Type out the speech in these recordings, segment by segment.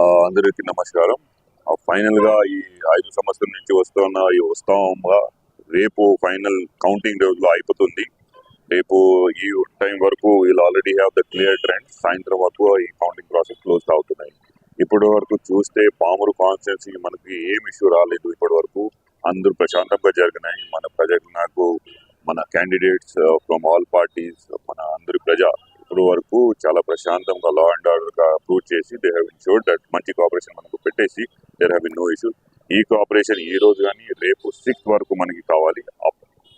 అందరికీ నమస్కారం. ఫైనల్గా ఈ ఐదు సంవత్సరం నుంచి వస్తున్న ఈ ఉత్సవంగా రేపు ఫైనల్ కౌంటింగ్ రోజులో అయిపోతుంది. రేపు ఈ టైం వరకు వీళ్ళు already have the clear trend సాయంత్రం వరకు ఈ కౌంటింగ్ ప్రాసెస్ క్లోజ్ అవుతున్నాయి. ఇప్పటి వరకు చూస్తే పామురు కాన్స్టిట్యున్సీ మనకి ఏం ఇష్యూ రాలేదు. ఇప్పటి వరకు అందరూ ప్రశాంతంగా జరిగినాయి. మన ప్రజలు నాకు మన క్యాండిడేట్స్ ఫ్రమ్ ఆల్ పార్టీస్ మన అందరి ప్రజ ఇప్పుడు వరకు చాలా ప్రశాంతంగా లా అండ్ ఆర్డర్గా ప్రూవ్ చేసి దే హ్యావ్ ఇన్షూర్డ్ దట్ మంచి కోఆపరేషన్ మనకు పెట్టేసి దేర్ హ్యావ్ నో ఇష్యూ ఈ కోఆపరేషన్ ఈ రోజు కానీ రేపు సిక్స్త్ వరకు మనకి కావాలి.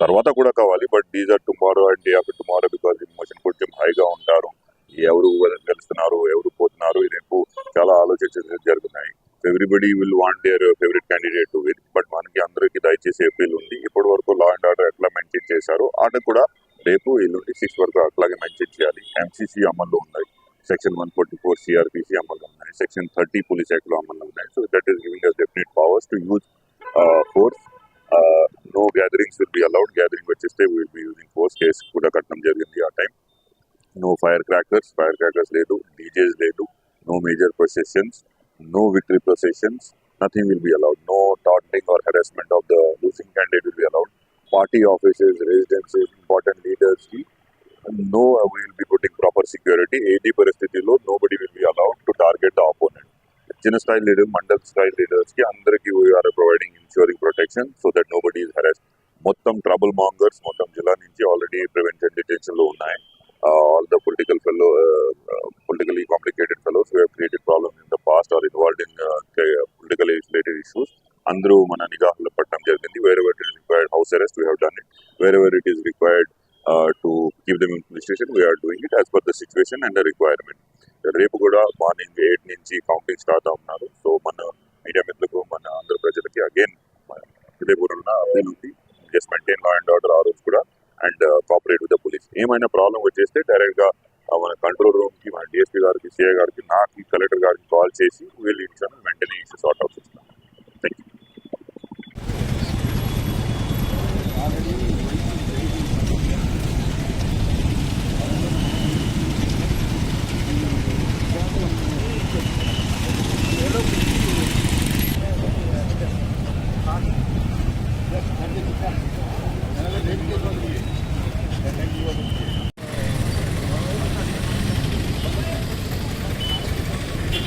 తర్వాత కూడా కావాలి but these are tomorrow and day after tomorrow because emotion కొంచెం హైగా ఉంటారు. ఎవరు గెలుస్తున్నారు ఎవరు పోతున్నారు రేపు చాలా ఆలోచన జరుగుతున్నాయి. Everybody will want their favourite candidate win but మనకి అందరికీ దయచేసి అప్పీల్ ఉంది. ఇప్పటి వరకు లా అండ్ ఆర్డర్ ఎట్లా మెయింటైన్ చేశారు. అటు కూడా రేపు ఎల్లుండి సిక్స్ వరకు అట్లాగే మెయింటైన్ చేయాలి ఎంసీసీ అమల్లో ఉన్నాయి section one forty four CrPC అమల్లో ఉన్నాయి సెక్షన్ థర్టీ పోలీస్ యాక్ట్ లో అమల్లో ఉన్నాయి so that is giving us definite powers to use force no gatherings will be allowed gathering వచ్చేస్తే will be using force case కూడా కట్టడం జరిగింది ఆ time no fire crackers fire crackers లేదు DJs లేదు no major processions no victory processions, nothing will be allowed. No taunting or harassment of the losing candidate will be allowed. Party offices, residences, important leaders, ki, no, uh, we will be putting proper security. ఏది పరిస్థితిలో nobody will be allowed to target the opponent. చిన్న స్థాయి leader mandal స్థాయి leaders కి అందరికి we're providing ensuring protection so that nobody is harass మొత్తం trouble mongers మొత్తం జిల్లా నుంచి ఆల్రెడీ ప్రివెంషన్ డిటెన్షన్ లో ఉన్నాయి all the political fellow politically complicated fellows who have created problems in the past or involved in uh, ca- politically related issues అందరూ మన నిగాహంలో పట్టడం జరిగింది wear ever required house arrest, we have done it. Wherever it is required uh, to required them keep them in police station we are doing it as per the situation and requirement రేపు కూడా morning eight నుంచి counting start అవుతున్నారు. So మన media మిత్రులకు మన ఆంధ్ర ప్రజలకి again హృదయపూర్వక appeal ఉంది just maintain law and order ఆ రోజు కూడా. And cooperate with the police ఏమైనా ప్రాబ్లం వచ్చేస్తే డైరెక్ట్గా మన కంట్రోల్ రూమ్కి మన డిఎస్పీ గారికి సిఏ గారికి నాకు కలెక్టర్ గారికి కాల్ చేసి వీళ్ళు ఇచ్చాను వెంటనే issue sort out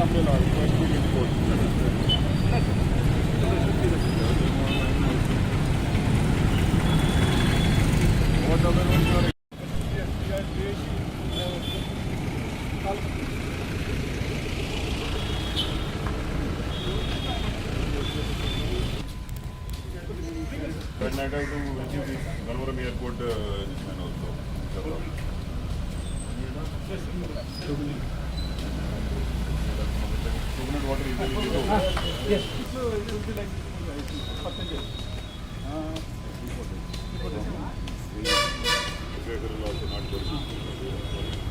umbrella request will import. Whatever one you are Karnataka to achieve this Galvaram airport uh, this man also. Yes, coconut water is very good. Yes. So it will be like percentage. Uh, three percent. Three percent. Three percent.